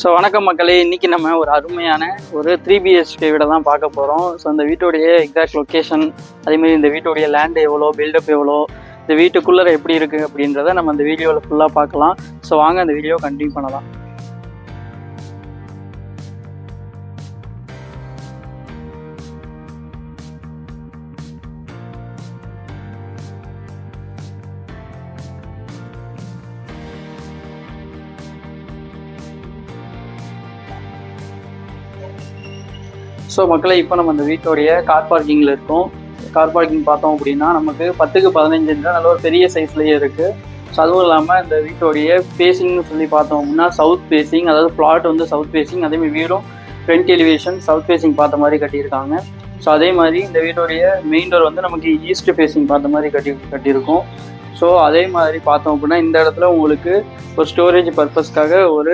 So வணக்கம் மக்களே. இன்றைக்கி நம்ம ஒரு அருமையான ஒரு த்ரீ பிஹெச்கே வீடை தான் பார்க்க போகிறோம் ஸோ அந்த வீட்டுடைய எக்ஸாக்ட் லொக்கேஷன் அதேமாதிரி இந்த வீட்டுடைய லேண்ட் எவ்வளோ பில்டப் எவ்வளோ இந்த வீட்டுக்குள்ளே எப்படி இருக்குது அப்படின்றத நம்ம அந்த வீடியோவில் ஃபுல்லாக பார்க்கலாம். ஸோ வாங்க அந்த வீடியோ கண்டினியூ பண்ணலாம். ஸோ மக்களை இப்போ நம்ம அந்த வீட்டோடைய கார் பார்க்கிங்கில் இருக்கோம். கார் பார்க்கிங் பார்த்தோம் அப்படின்னா நமக்கு பத்துக்கு பதினஞ்சு நல்ல ஒரு பெரிய சைஸ்லேயே இருக்குது ஸோ அதுவும் இல்லாமல் இந்த வீட்டோடைய ஃபேஸிங்னு சொல்லி பார்த்தோம் அப்படின்னா சவுத் ஃபேஸிங் அதாவது பிளாட் வந்து சவுத் ஃபேஸிங் அதேமாதிரி வீடும் ஃப்ரண்ட் எலிவேஷன் சவுத் ஃபேஸிங் பார்த்த மாதிரி கட்டியிருக்காங்க. ஸோ அதே மாதிரி இந்த வீட்டோடைய மெயின் டோர் வந்து நமக்கு ஈஸ்ட் ஃபேஸிங் பார்த்த மாதிரி கட்டி கட்டியிருக்கும். ஸோ அதே மாதிரி பார்த்தோம் அப்படின்னா இந்த இடத்துல உங்களுக்கு ஒரு ஸ்டோரேஜ் பர்பஸ்க்காக ஒரு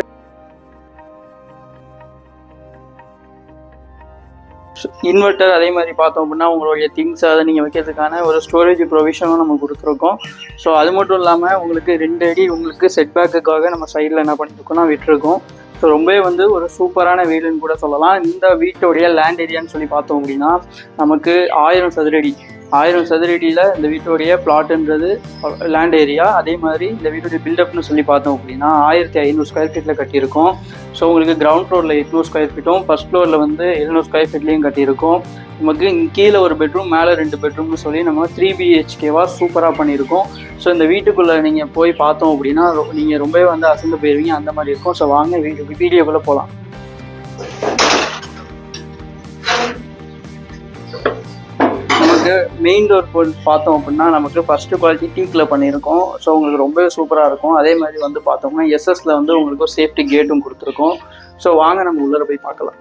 இன்வெர்ட்டர் அதே மாதிரி பார்த்தோம் அப்படின்னா உங்களுடைய திங்ஸ் அதை நீங்கள் வைக்கிறதுக்கான ஒரு ஸ்டோரேஜ் ப்ரொவிஷனும் நம்ம கொடுத்துருக்கோம். ஸோ அது மட்டும் இல்லாமல் உங்களுக்கு ரெண்டு அடி உங்களுக்கு செட்பேக்குக்காக நம்ம சைடில் என்ன பண்ணியிருக்கோம்னா விட்டுருக்கோம். ஸோ ரொம்பவே வந்து ஒரு சூப்பரான வீடுன்னு கூட சொல்லலாம். இந்த வீட்டோடைய லேண்ட் ஏரியான்னு சொல்லி பார்த்தோம் அப்படின்னா நமக்கு ஆயிரம் சதுரடி ஆயிரம் சதுரடியில் இந்த வீட்டோடைய பிளாட்டுன்றது லேண்ட் ஏரியா அதே மாதிரி இந்த வீட்டுடைய பில்டப்னு சொல்லி பார்த்தோம் அப்படின்னா ஆயிரத்தி ஐநூறு ஸ்கொயர் ஃபீட்டில் கட்டியிருக்கோம். ஸோ உங்களுக்கு கிரவுண்ட் ஃப்ளோரில் எட்நூறு ஸ்கொயர் ஃபீட்டும் ஃபர்ஸ்ட் ஃப்ளோரில் வந்து எழுநூறு ஸ்கொயர் ஃபீட்லேயும் கட்டியிருக்கோம். நமக்கு கீழே ஒரு பெட்ரூம் மேலே ரெண்டு பெட்ரூம்னு சொல்லி நம்ம த்ரீ பிஹெச்கேவாக சூப்பராக பண்ணியிருக்கோம். ஸோ இந்த வீட்டுக்குள்ளே நீங்கள் போய் பார்த்தோம் அப்படின்னா நீங்கள் ரொம்பவே வந்து அசந்து போயிருவீங்க. அந்த மாதிரி இருக்கும். ஸோ வாங்க வீடியோக்குள்ளே போகலாம் நமக்கு மெயின் டோர் போட்டு பார்த்தோம் அப்படின்னா நமக்கு ஃபஸ்ட்டு குவாலிட்டி டீக்கில் பண்ணியிருக்கோம். ஸோ உங்களுக்கு ரொம்பவே சூப்பராக இருக்கும். அதே மாதிரி வந்து பார்த்தோம்னா எஸ்எஸ்ல வந்து உங்களுக்கு ஒரு சேஃப்டி கேட்டும் கொடுத்துருக்கோம். ஸோ வாங்க நம்ம உள்ளே போய் பார்க்கலாம்.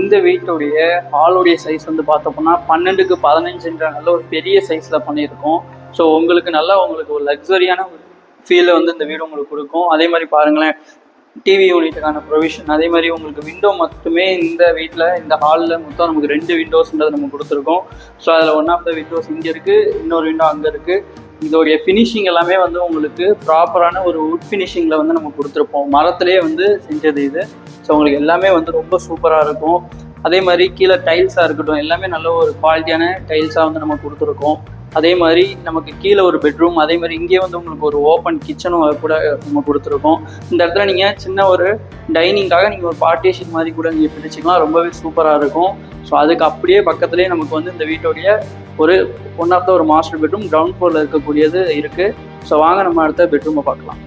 இந்த வீட்டுடைய ஹாலுடைய சைஸ் வந்து பார்த்தோம்னா பன்னெண்டுக்கு பதினஞ்சுன்ற நல்ல ஒரு பெரிய சைஸில் பண்ணியிருக்கோம். ஸோ உங்களுக்கு நல்லா உங்களுக்கு ஒரு லக்ஸரியான ஃபீலை வந்து இந்த வீடு உங்களுக்கு கொடுக்கும். அதே மாதிரி பாருங்களேன் டிவி யூனிட்டுக்கான ப்ரொவிஷன் அதே மாதிரி உங்களுக்கு விண்டோ மட்டுமே இந்த வீட்டில் இந்த ஹாலில் மொத்தம் நமக்கு ரெண்டு விண்டோஸ்ன்றது நம்ம கொடுத்துருக்கோம். ஸோ அதில் ஒன் ஆஃப் த விண்டோஸ் இங்கே இருக்குது இன்னொரு விண்டோ அங்கே இருக்குது இதோடைய ஃபினிஷிங் எல்லாமே வந்து உங்களுக்கு ப்ராப்பரான ஒரு உட் ஃபினிஷிங்கில் வந்து நம்ம கொடுத்துருப்போம். மரத்துலேயே வந்து செஞ்சது இது. ஸோ உங்களுக்கு எல்லாமே வந்து ரொம்ப சூப்பராக இருக்கும். அதே மாதிரி கீழே டைல்ஸாக இருக்கட்டும் எல்லாமே நல்ல ஒரு குவாலிட்டியான டைல்ஸாக வந்து நம்ம கொடுத்துருக்கோம். அதே மாதிரி நமக்கு கீழே ஒரு பெட்ரூம் அதே மாதிரி இங்கே வந்து உங்களுக்கு ஒரு ஓப்பன் கிச்சனும் கூட நம்ம கொடுத்துருக்கோம். இந்த இடத்துல நீங்கள் சின்ன ஒரு டைனிங்காக நீங்கள் ஒரு பார்ட்டிஷன் மாதிரி கூட நீங்கள் பிடிச்சிக்கலாம் ரொம்பவே சூப்பராக இருக்கும். ஸோ அதுக்கு அப்படியே பக்கத்துலேயே நமக்கு வந்து இந்த வீட்டோடைய ஒரு ஒன் ஆஃப் த ஒரு மாஸ்டர் பெட்ரூம் கிரவுண்ட் ஃப்ளோரில் இருக்கக்கூடியது இருக்குது ஸோ வாங்க நம்ம அடுத்த பெட்ரூமை பார்க்கலாம்.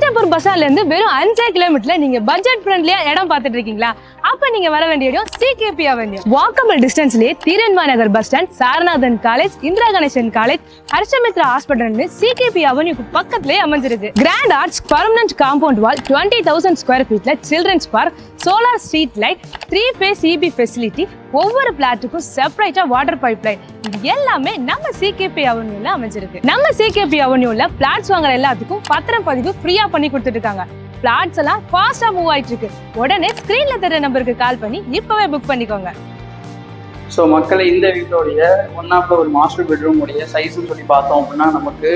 பஞ்சாபூர் பஸ்ஸால இருந்து வெறும் அஞ்சே கிலோமீட்டரில் நீங்க பட்ஜெட் ஃப்ரெண்ட்லியாக இடம் பார்த்துட்டு இருக்கீங்களா? அப்ப நீங்க வர வேண்டிய இடம் சிகேபி அவென்யூ. வாக்கபிள் டிஸ்டன்ஸ்லயே தீரன்மா நகர் bus stand Saranathan college Indira Ganesan college Harshamitra hospital CKP அவென்யூக்கு பக்கத்துலயே அமைஞ்சிருக்கு. Grand arts permanent compound wall twenty thousand square ஃபீட்ல children's park solar street light three phase EB facility ஒவ்வொரு பிளாட்டுக்கும் செப்பரேட்டா வாட்டர் பைப் லைன் இது எல்லாமே நம்ம சிகேபி அவென்யூல அமைஞ்சிருக்கு. நம்ம சிகேபி அவென்யூல பிளாட்ஸ் வாங்குற எல்லாத்துக்கும் பத்திரம் பதிவு ஃப்ரீயா பண்ணி கொடுத்துட்டு இருக்காங்க. பிளாட்ஸ் எல்லாம் ஃபாஸ்டா மூவ் ஆயிட்டு இருக்கு உடனே ஸ்கிரீன்ல தெரிய நம்பருக்கு கால் பண்ணி இப்பவே புக் பண்ணிக்கோங்க. ஸோ மக்களை இந்த வீட்டோடைய ஒன் ஆஃப் ஒரு மாஸ்டர் பெட்ரூம் உடைய சைஸ்ன்னு சொல்லி பார்த்தோம் அப்படின்னா நமக்கு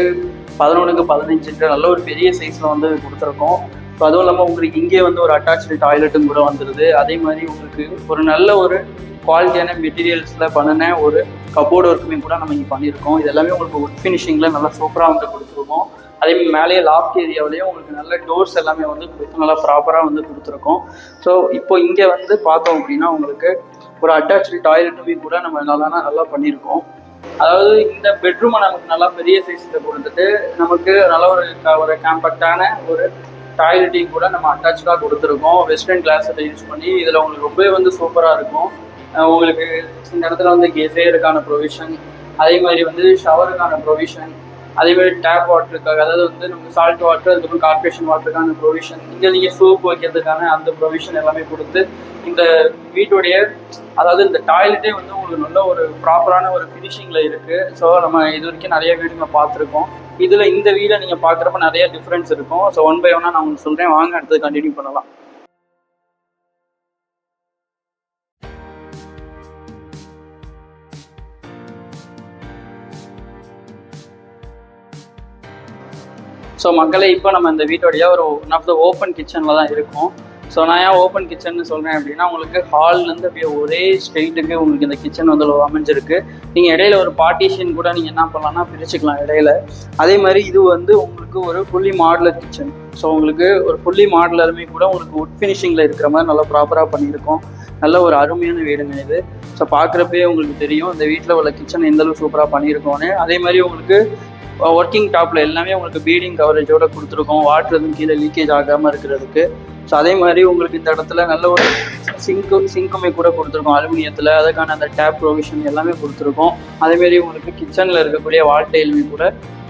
பதினொன்றுக்கு பதினஞ்சுன்ற நல்ல ஒரு பெரிய சைஸில் வந்து கொடுத்துருக்கோம். ஸோ அதுவும் இல்லாமல் உங்களுக்கு இங்கே வந்து ஒரு அட்டாச்சு டாய்லெட்டும் கூட வந்துடுது அதே மாதிரி உங்களுக்கு ஒரு நல்ல ஒரு குவாலிட்டியான மெட்டீரியல்ஸில் பண்ணின ஒரு கபோர்டு ஒர்க்குமே கூட நம்ம இங்கே பண்ணியிருக்கோம். இது எல்லாமே உங்களுக்கு ஒர்க் ஃபினிஷிங்கில் நல்லா சூப்பராக வந்து கொடுத்துருக்கோம். அதே மாதிரி மேலேயே லாஃப்ட் ஏரியாவிலேயும் உங்களுக்கு நல்ல டோர்ஸ் எல்லாமே வந்து நல்லா ப்ராப்பராக வந்து கொடுத்துருக்கோம். ஸோ இப்போ இங்கே வந்து பார்த்தோம் அப்படின்னா உங்களுக்கு ஒரு அட்டாச்சு டாய்லெட்டுமே கூட நம்ம நல்லா நல்லா பண்ணியிருக்கோம் அதாவது இந்த பெட்ரூமை நமக்கு நல்லா பெரிய சைஸில் கொடுத்துட்டு நமக்கு நல்ல ஒரு ஒரு காம்பேக்டான ஒரு டாய்லெட்டையும் கூட நம்ம அட்டாச்சாக கொடுத்துருக்கோம். வெஸ்டர்ன் கிளாஸில் யூஸ் பண்ணி இதில் உங்களுக்கு ரொம்பவே வந்து சூப்பராக இருக்கும். உங்களுக்கு இந்த இடத்துல வந்து கேசேருக்கான ப்ரொவிஷன் அதே மாதிரி வந்து ஷவருக்கான ப்ரொவிஷன் அதே மாதிரி டேப் வாட்டருக்காக அதாவது வந்து நமக்கு சால்ட் வாட்டர் அதுக்கப்புறம் கார்பரேஷன் வாட்டருக்கான ப்ரொவிஷன் இங்கே நீங்கள் சோப் வைக்கிறதுக்கான அந்த ப்ரொவிஷன் எல்லாமே கொடுத்து இந்த வீட்டுடைய அதாவது இந்த டாய்லெட்டே வந்து உங்களுக்கு நல்ல ஒரு ப்ராப்பரான ஒரு ஃபினிஷிங்கில் இருக்குது ஸோ நம்ம இது வரைக்கும் நிறைய வீடுங்க பார்த்துருக்கோம். இதில் இந்த வீடை நீங்கள் பார்க்குறப்ப நிறைய டிஃப்ரென்ஸ் இருக்கும். ஸோ ஒன் பை ஒன்னாக நான் உங்களுக்கு சொல்கிறேன் வாங்க அடுத்தது கண்டினியூ பண்ணலாம். ஸோ மக்களே இப்போ நம்ம இந்த வீட்டோடைய ஒரு ஒன் ஆஃப் த ஓப்பன் கிச்சனில் தான் இருக்கும். ஸோ நான் ஏன் ஓப்பன் கிச்சன்னு சொல்கிறேன் அப்படின்னா உங்களுக்கு ஹால்லேருந்து அப்படியே ஒரே ஸ்ட்ரெயிட்டுக்கு உங்களுக்கு இந்த கிச்சன் வந்து அமைஞ்சிருக்கு. நீங்கள் இடையில ஒரு பார்ட்டிஷன் கூட நீங்கள் என்ன பண்ணலாம்னா பிரிச்சுக்கலாம் இடையில. அதே மாதிரி இது வந்து உங்களுக்கு ஒரு ஃபுல்லி மாடலர் கிச்சன் ஸோ உங்களுக்கு ஒரு ஃபுல்லி மாடலருமே கூட உங்களுக்கு உட் ஃபினிஷிங்கில் இருக்கிற மாதிரி நல்லா ப்ராப்பராக பண்ணியிருக்கோம். நல்ல ஒரு அருமையான வீடுங்க இது. ஸோ பார்க்குறப்பே உங்களுக்கு தெரியும் இந்த வீட்டில் உள்ள கிச்சன் எந்த அளவுக்கு சூப்பராக பண்ணியிருக்கோன்னு அதே மாதிரி உங்களுக்கு ஒர்க்கிங் டாப்பில் எல்லாமே உங்களுக்கு பீடிங் கவரேஜோட கொடுத்துருக்கோம். வாட்டர் எதுவும் கீழே லீக்கேஜ் ஆகாமல் இருக்கிறதுக்கு. ஸோ அதே மாதிரி உங்களுக்கு இந்த இடத்துல நல்ல ஒரு சிங்க்கு சிங்க்குமே கூட கொடுத்துருக்கோம். அலுமினியத்தில் அதுக்கான அந்த டேப் ப்ரொவிஷன் எல்லாமே கொடுத்துருக்கோம். அதேமாரி உங்களுக்கு கிச்சனில் இருக்கக்கூடிய வால் கூட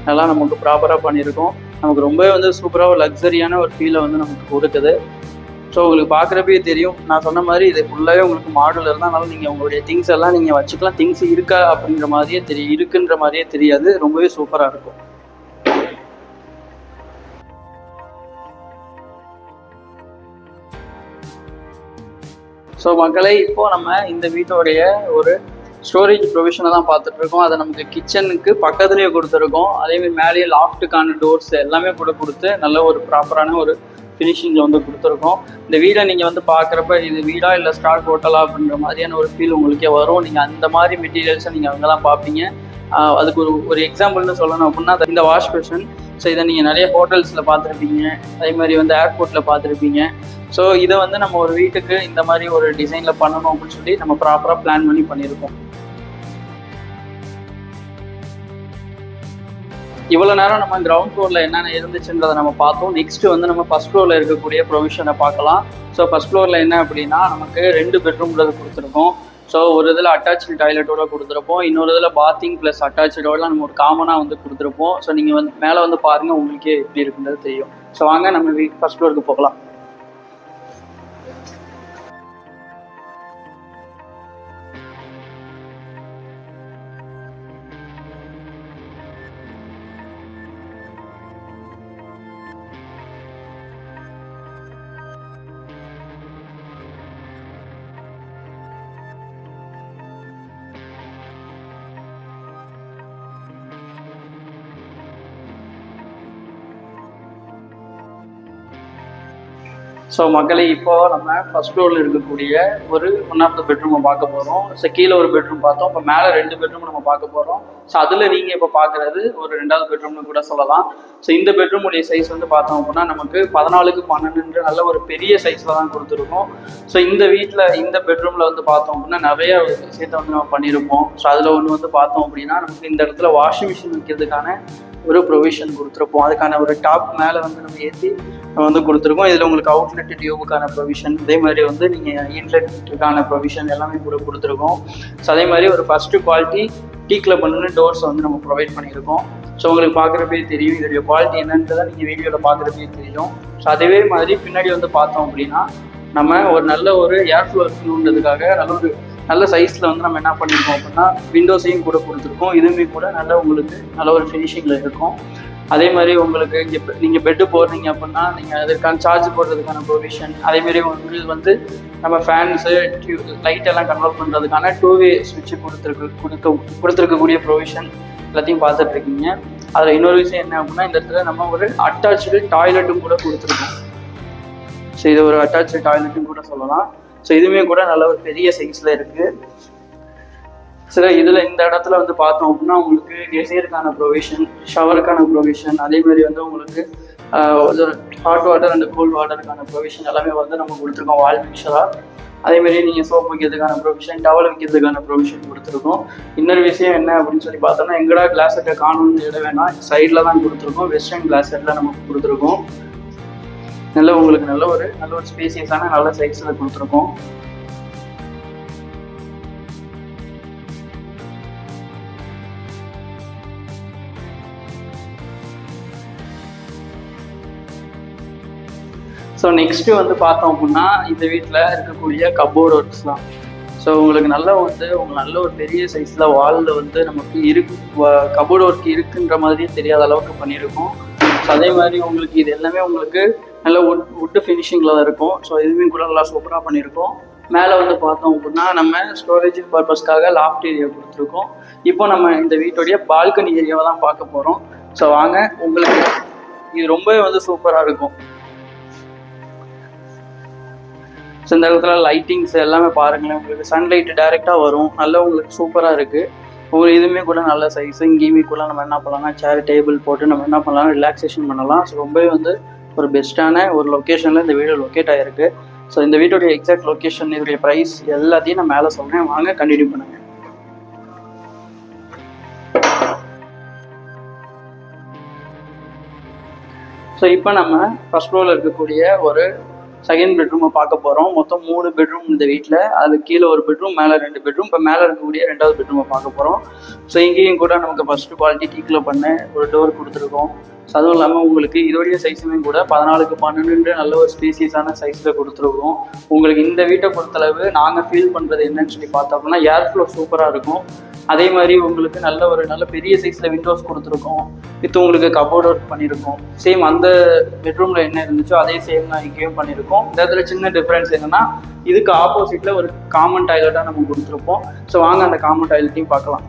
நல்லா நமக்கு ப்ராப்பராக பண்ணியிருக்கோம். நமக்கு ரொம்பவே வந்து சூப்பராக ஒரு லக்ஸரியான ஒரு ஃபீலை வந்து நமக்கு கொடுக்குது. ஸோ உங்களுக்கு பார்க்குறப்பே தெரியும். நான் சொன்ன மாதிரி இது ஃபுல்லாகவே உங்களுக்கு மாடல் இருந்தாலும் நீங்கள் உங்களுடைய திங்ஸ் எல்லாம் நீங்கள் வச்சுக்கலாம். திங்ஸ் இருக்கா அப்படின்ற மாதிரியே தெரியும் இருக்குன்ற மாதிரியே தெரியாது. ரொம்பவே சூப்பராக இருக்கும். ஸோ மக்களை இப்போ நம்ம இந்த வீட்டோடைய ஒரு ஸ்டோரேஜ் ப்ரொவிஷனை தான் பார்த்துட்ருக்கோம் அதை நமக்கு கிச்சனுக்கு பக்கத்துலேயே கொடுத்துருக்கோம். அதேமாதிரி மேலேயே லாஃப்ட்டுக்கான டோர்ஸ் எல்லாமே கூட கொடுத்து நல்ல ஒரு ப்ராப்பரான ஒரு ஃபினிஷிங்கில் வந்து கொடுத்துருக்கோம். இந்த வீடை நீங்கள் வந்து பார்க்குறப்ப இது வீடா இல்லை ஸ்டார் ஹோட்டலா அப்படின்ற மாதிரியான ஒரு ஃபீல் உங்களுக்கே வரும். நீங்கள் அந்த மாதிரி மெட்டீரியல்ஸை நீங்கள் அங்கே தான் பார்ப்பீங்க அதுக்கு ஒரு ஒரு எக்ஸாம்பிள்னு சொல்லணும் அப்படின்னா இந்த வாஷ் பேஷன் ஸோ இதை நீங்கள் நிறைய ஹோட்டல்ஸில் பார்த்துருப்பீங்க. அதே மாதிரி வந்து ஏர்போர்ட்டில் பார்த்துருப்பீங்க. ஸோ இதை வந்து நம்ம ஒரு வீட்டுக்கு இந்த மாதிரி ஒரு டிசைனில் பண்ணணும் அப்படின்னு சொல்லி நம்ம ப்ராப்பராக பிளான் பண்ணி பண்ணியிருக்கோம். இவ்வளோ நேரம் நம்ம கிரவுண்ட் ஃப்ளோரில் என்னென்ன இருந்துச்சுன்றதை நம்ம பார்த்தோம். நெக்ஸ்ட் வந்து நம்ம ஃபர்ஸ்ட் ஃப்ளோரில் இருக்கக்கூடிய ப்ரொவிஷனை பார்க்கலாம். ஸோ ஃபர்ஸ்ட் ஃப்ளோரில் என்ன அப்படின்னா நமக்கு ரெண்டு பெட்ரூம்ன்றது கொடுத்துருக்கோம். ஸோ ஒரு இதில் அட்டாச்சு டாய்லெட்டோட கொடுத்துருப்போம். இன்னொரு இதில் பாத்திங் ப்ளஸ் அட்டாச்சோட நம்ம ஒரு காமனாக வந்து கொடுத்துருப்போம். ஸோ நீங்கள் வந்து மேலே வந்து பாருங்கள் உங்களுக்கே எப்படி இருக்குன்றது தெரியும். ஸோ வாங்க நம்ம வீட் ஃபர்ஸ்ட் ஃப்ளோருக்கு போகலாம். ஸோ மக்களை இப்போ நம்ம ஃபர்ஸ்ட் ஃப்ளோரில் இருக்கக்கூடிய ஒரு ஒன் ஆஃப் த பெட்ரூமை பார்க்க போகிறோம் ஸோ கீழே ஒரு பெட்ரூம் பார்த்தோம். இப்போ மேலே ரெண்டு பெட்ரூம் நம்ம பார்க்க போகிறோம் ஸோ அதில் நீங்கள் இப்போ பார்க்குறது ஒரு ரெண்டாவது பெட்ரூம்னு கூட சொல்லலாம். ஸோ இந்த பெட்ரூமுடைய சைஸ் வந்து பார்த்தோம் அப்படின்னா நமக்கு பதினாலுக்கு பன்னெண்டுன்ற நல்ல ஒரு பெரிய சைஸில் தான் கொடுத்துருக்கோம். ஸோ இந்த வீட்டில் இந்த பெட்ரூமில் வந்து பார்த்தோம் அப்படின்னா நிறைய விஷயத்தை வந்து நம்ம பண்ணியிருப்போம் ஸோ அதில் ஒன்று வந்து பார்த்தோம் அப்படின்னா நமக்கு இந்த இடத்துல வாஷிங் மிஷின் வைக்கிறதுக்கான ஒரு ப்ரொவிஷன் கொடுத்துருப்போம். அதுக்கான ஒரு டாப் மேலே வந்து நம்ம ஏற்றி வந்து கொடுத்துருக்கோம். இதில் உங்களுக்கு அவுட்லெட் டியூபுக்கான ப்ரொவிஷன் அதே மாதிரி வந்து நீங்கள் இன்லெட்டுக்கான ப்ரொவிஷன் எல்லாமே கூட கொடுத்துருக்கோம். ஸோ அதே மாதிரி ஒரு ஃபஸ்ட்டு குவாலிட்டி டீக்கில் பண்ணுன டோர்ஸ் வந்து நம்ம ப்ரொவைட் பண்ணியிருக்கோம். ஸோ உங்களுக்கு பார்க்குறப்பே தெரியும். இதோடைய குவாலிட்டி என்னன்றதை நீங்கள் வீடியோவில் பார்க்குறப்பே தெரியும். ஸோ அதே மாதிரி பின்னாடி வந்து பார்த்தோம் அப்படின்னா நம்ம ஒரு நல்ல ஒரு ஏர் ஃப்ளோ இருக்கணுன்றதுக்காக நல்ல ஒரு நல்ல சைஸில் வந்து நம்ம என்ன பண்ணியிருக்கோம் அப்படின்னா விண்டோஸையும் கூட கொடுத்துருக்கோம். இதுவுமே கூட நல்ல உங்களுக்கு நல்ல ஒரு ஃபினிஷிங்கில் இருக்கும். அதே மாதிரி உங்களுக்கு இங்கே நீங்கள் பெட்டு போடுறீங்க அப்படின்னா நீங்கள் அதற்கான சார்ஜ் போடுறதுக்கான ப்ரொவிஷன் அதேமாரி உங்களுக்கு வந்து நம்ம ஃபேன்ஸு லைட் எல்லாம் கண்ட்ரோல் பண்ணுறதுக்கான டூ வே சுவிட்ச் கொடுத்துருக்கு கொடுக்க கொடுத்துருக்கக்கூடிய ப்ரொவிஷன் எல்லாத்தையும் பார்த்துட்டு இருக்கீங்க. அதில் இன்னொரு விஷயம் என்ன அப்படின்னா இந்த இடத்துல நம்ம ஒரு அட்டாச்சு டாய்லெட்டும் கூட கொடுத்துருக்கோம். ஸோ இது ஒரு அட்டாச்சு டாய்லெட்டும் கூட சொல்லலாம். ஸோ இதுவுமே கூட நல்ல ஒரு பெரிய சைஸில் இருக்குது சில இதில் இந்த இடத்துல வந்து பார்த்தோம் அப்படின்னா உங்களுக்கு நெசியருக்கான ப்ரொவிஷன் ஷவருக்கான ப்ரொவிஷன் அதே மாதிரி வந்து உங்களுக்கு ஹாட் வாட்டர் அண்ட் கோல்ட் வாட்டருக்கான ப்ரொவிஷன் எல்லாமே வந்து நம்ம கொடுத்துருக்கோம் வால் மிக்சராக அதே மாதிரி நீங்கள் சோப் வைக்கிறதுக்கான ப்ரொவிஷன் டவல் வைக்கிறதுக்கான ப்ரொவிஷன் கொடுத்துருக்கோம். இன்னொரு விஷயம் என்ன அப்படின்னு சொல்லி பார்த்தோம்னா எங்கடா கிளாஸ் செட்டை காணும்னு இட வேணாம். சைடில் தான் கொடுத்துருக்கோம். வெஸ்டர்ன் கிளாஸ் செட்டில் நமக்கு கொடுத்துருக்கோம். நல்ல உங்களுக்கு நல்ல ஒரு நல்ல ஒரு ஸ்பேசியஸான நல்ல சைஸில் கொடுத்துருக்கோம். ஸோ நெக்ஸ்ட்டு வந்து பார்த்தோம் அப்படின்னா இந்த வீட்டில் இருக்கக்கூடிய கபோர்ட் ஒர்க்ஸ் தான். ஸோ உங்களுக்கு நல்லா வந்து உங்களுக்கு நல்ல ஒரு பெரிய சைஸில் வாலில் வந்து நமக்கு இருக்கு கபோர்ட் ஒர்க் இருக்குன்ற மாதிரியே தெரியாத அளவுக்கு பண்ணியிருக்கோம். ஸோ அதே மாதிரி உங்களுக்கு இது எல்லாமே உங்களுக்கு நல்ல உட் உட்டு ஃபினிஷிங்கில் தான் இருக்கும். ஸோ இதுவுமே கூட நல்லா சூப்பராக பண்ணியிருக்கோம். மேலே வந்து பார்த்தோம் அப்படின்னா நம்ம ஸ்டோரேஜ் பர்பஸ்க்காக லாஃப்ட் ஏரியா கொடுத்துருக்கோம். இப்போ நம்ம இந்த வீட்டுடைய பால்கனி ஏரியாவை தான் பார்க்க போகிறோம் ஸோ வாங்க உங்களுக்கு இது ரொம்பவே வந்து சூப்பராக இருக்கும். ஸோ இந்த இடத்துல லைட்டிங்ஸ் எல்லாமே பாருங்களேன் உங்களுக்கு சன்லைட் டைரெக்டாக வரும். நல்லா உங்களுக்கு சூப்பராக இருக்குது ஒரு இதுவுமே கூட நல்ல சைஸ் இங்கேயுமே கூட நம்ம என்ன பண்ணலாம்னா சேர் டேபிள் போட்டு நம்ம என்ன பண்ணலாம் ரிலாக்ஸேஷன் பண்ணலாம். ஸோ ரொம்பவே வந்து ஒரு பெஸ்ட்டான ஒரு லொக்கேஷனில் இந்த வீடு லொக்கேட் ஆகிருக்கு ஸோ இந்த வீட்டோடைய எக்ஸாக்ட் லொக்கேஷன் இதோடைய ப்ரைஸ் எல்லாத்தையும் நான் மேலே சொல்கிறேன் வாங்க கண்டினியூ பண்ணுங்கள் ஸோ இப்போ நம்ம ஃபர்ஸ்ட் ஃப்ளோரில் இருக்கக்கூடிய ஒரு செகண்ட் பெட்ரூமை பார்க்க போகிறோம் மொத்தம் மூணு பெட்ரூம் இந்த வீட்டில் அது கீழே ஒரு பெட்ரூம் மேலே ரெண்டு பெட்ரூம் இப்போ மேலே இருக்கக்கூடிய ரெண்டாவது பெட்ரூமை பார்க்க போகிறோம் ஸோ இங்கேயும் கூட நமக்கு ஃபஸ்ட்டு குவாலிட்டி டீக்கில் பண்ண. ஒரு டோர் கொடுத்துருக்கோம். ஸோ அதுவும் இல்லாமல் உங்களுக்கு இதோடைய சைஸுமே கூட பதினாலுக்கு பன்னெண்டு நல்ல ஒரு ஸ்பீசியஸான சைஸில் கொடுத்துருக்கோம். உங்களுக்கு இந்த வீட்டை பொறுத்தளவு நாங்கள் ஃபீல் பண்ணுறது என்னன்னு சொல்லி பார்த்தோம்னா ஏர் ஃப்ளோ சூப்பராக இருக்கும். அதே மாதிரி உங்களுக்கு நல்ல ஒரு நல்ல பெரிய சைஸில் விண்டோஸ் கொடுத்துருக்கோம். வித் உங்களுக்கு கபோர்ட் ஒர்க் பண்ணியிருக்கோம். சேம் அந்த பெட்ரூமில் என்ன இருந்துச்சோ அதே சேம் தான் இங்கேயும் பண்ணியிருக்கோம். இந்த இடத்துல சின்ன டிஃப்ரென்ஸ் என்னன்னா இதுக்கு ஆப்போசிட்டில் ஒரு காமன் டாய்லெட்டாக நம்ம கொடுத்துருப்போம். ஸோ வாங்க அந்த காமன் டாய்லெட்டையும் பார்க்கலாம்.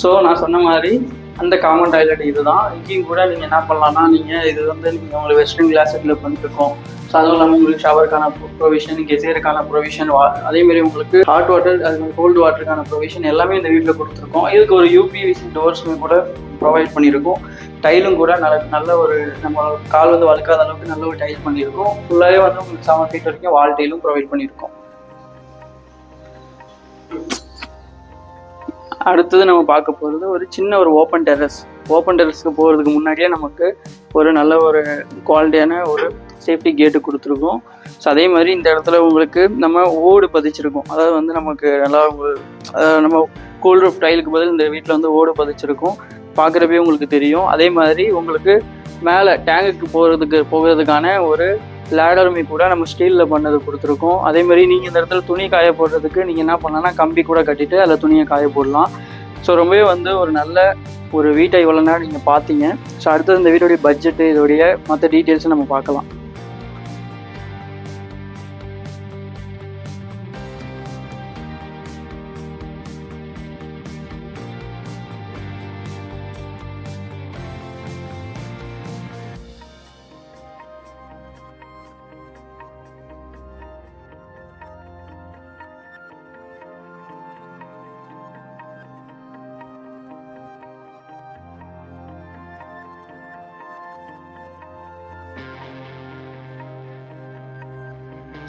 ஸோ நான் சொன்ன மாதிரி அந்த காமன் டாய்லெட் இதுதான். இங்கேயும் கூட நீங்கள் என்ன பண்ணலாம்னா நீங்கள் இது வந்து நீங்கள் உங்களுக்கு வெஸ்டர்ன் கிளாஸ் செட்டில் பண்ணிருக்கோம் ஸோ அதுவும் இல்லாமல் உங்களுக்கு ஷவருக்கான ப்ரொவிஷன் கெசேருக்கான ப்ரொவிஷன் வா அதேமாரி உங்களுக்கு ஹாட் வாட்டர் அது மாதிரி கோல்டு வாட்டருக்கான ப்ரொவிஷன் எல்லாமே இந்த வீட்டில் கொடுத்துருக்கோம். இதுக்கு ஒரு யூபிவிசி டோர்ஸுமே கூட ப்ரொவைட் பண்ணியிருக்கோம். டைலும் கூட நல்ல நல்ல ஒரு நம்ம கால் வந்து வழுக்காத அளவுக்கு நல்ல ஒரு டைல் பண்ணியிருக்கோம். ஃபுல்லாகவே வந்து உங்களுக்கு செவன் ஃபீட் வரைக்கும் வால் டைலும் ப்ரொவைட் பண்ணியிருக்கோம். அடுத்தது நம்ம பார்க்க போகிறது ஒரு சின்ன ஒரு ஓப்பன் டெரஸ் ஓப்பன் டெரஸ்க்கு போகிறதுக்கு முன்னாடியே நமக்கு ஒரு நல்ல ஒரு குவாலிட்டியான ஒரு சேஃப்டி கேட்டு கொடுத்துருக்கோம். ஸோ அதே மாதிரி இந்த இடத்துல உங்களுக்கு நம்ம ஓடு பதிச்சிருக்கோம். அதாவது வந்து நமக்கு நல்லா அதாவது நம்ம கூல் ரூஃப் டைலுக்கு பதில் இந்த வீட்டில் வந்து ஓடு பதிச்சிருக்கோம். பார்க்குறப்பே உங்களுக்கு தெரியும். அதே மாதிரி உங்களுக்கு மேலே டேங்குக்கு போகிறதுக்கு போகிறதுக்கான ஒரு லேடருமே கூட நம்ம ஸ்டீலில் பண்ணது கொடுத்துருக்கோம். அதே மாதிரி நீங்கள் இந்த இடத்துல துணி காய போடுறதுக்கு நீங்கள் என்ன பண்ணலாம்னா கம்பி கூட கட்டிட்டு அதில் துணியை காய போடலாம். ஸோ ரொம்பவே வந்து ஒரு நல்ல ஒரு வீட்டை இவ்வளோ நேரம் நீங்கள் பார்த்தீங்க. ஸோ அடுத்தது இந்த வீட்டுடைய பட்ஜெட்டு இதோடைய மற்ற டீட்டெயில்ஸை நம்ம பார்க்கலாம்.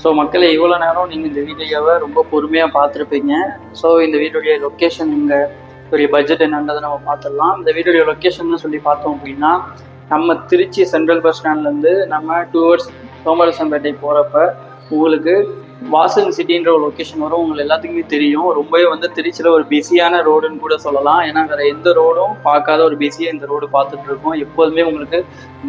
ஸோ மக்களை இவ்வளோ நேரம் நீங்கள் இந்த வீடியோவை ரொம்ப பொறுமையாக பார்த்துருப்பீங்க. ஸோ இந்த வீடியோடைய லொக்கேஷன் இங்கே பெரிய பட்ஜெட் என்னன்றதை நம்ம பார்த்துடலாம். இந்த வீடியோடைய லொக்கேஷன் சொல்லி பார்த்தோம் அப்படின்னா நம்ம திருச்சி சென்ட்ரல் பஸ் ஸ்டாண்ட்லேருந்து நம்ம டூவர்ட்ஸ் சோமரசம்பேட்டை போகிறப்ப உங்களுக்கு வாசன் சிட்டின்ற ஒரு லொக்கேஷன் வரும். உங்களுக்கு எல்லாத்துக்குமே தெரியும். ரொம்பவே வந்து திருச்சியில் ஒரு பிஸியான ரோடுன்னு கூட சொல்லலாம். ஏன்னா வேறு எந்த ரோடும் பார்க்காத ஒரு பிஸியாக இந்த ரோடு பார்த்துட்டு இருக்கோம். எப்போதுமே உங்களுக்கு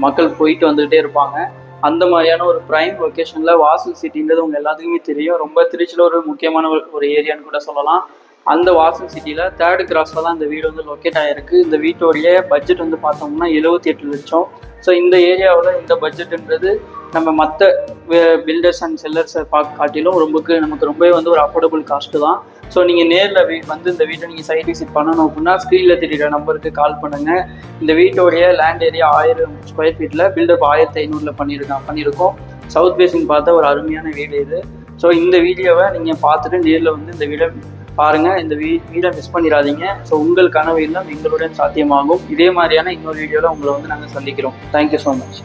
மக்கள் போயிட்டு வந்துகிட்டே இருப்பாங்க. அந்த மாதிரியான ஒரு ப்ரைம் லொக்கேஷனில் வாசல் சிட்டின்றது உங்க எல்லாத்துக்குமே தெரியும். ரொம்ப திருச்சியில் ஒரு முக்கியமான ஒரு ஒரு ஏரியான்னு கூட சொல்லலாம். அந்த வாசல் சிட்டியில் தேர்ட் கிராஸில் தான் இந்த வீடு வந்து லொக்கேட் ஆகிருக்கு இந்த வீட்டோடைய பட்ஜெட் வந்து பார்த்தோம்னா எழுபத்தி எட்டு லட்சம். ஸோ இந்த ஏரியாவில் இந்த பட்ஜெட்டுன்றது நம்ம மற்ற பில்டர்ஸ் அண்ட் செல்லர்ஸை பார்க்க காட்டிலும் ரொம்பக்கு நமக்கு ரொம்பவே வந்து ஒரு அஃபோர்டபுள் காஸ்ட்டு தான். ஸோ நீங்கள் நேரில் வீ வந்து இந்த வீட்டை நீங்கள் சைட் விசிட் பண்ணணும் அப்படின்னா ஸ்க்ரீனில் தெரியுற நம்பருக்கு கால் பண்ணுங்கள் இந்த வீட்டோடைய லேண்ட் ஏரியா ஆயிரம் ஸ்கொயர் ஃபீட்டில் பில்டப் ஆயிரத்தி ஐநூறில் பண்ணியிருக்கான் பண்ணியிருக்கோம் சவுத் பேசிங் பார்த்தா ஒரு அருமையான வீடு இது. ஸோ இந்த வீடியோவை நீங்கள் பார்த்துட்டு நேரில் வந்து இந்த வீடை பாருங்கள் இந்த வீ வீடை மிஸ் பண்ணிடாதீங்க. ஸோ உங்கள் கனவு இருந்தால் எங்களுடன் சாத்தியமாகும். இதே மாதிரியான இன்னொரு வீடியோவில் உங்களை வந்து நாங்கள் சந்திக்கிறோம். Thank you so much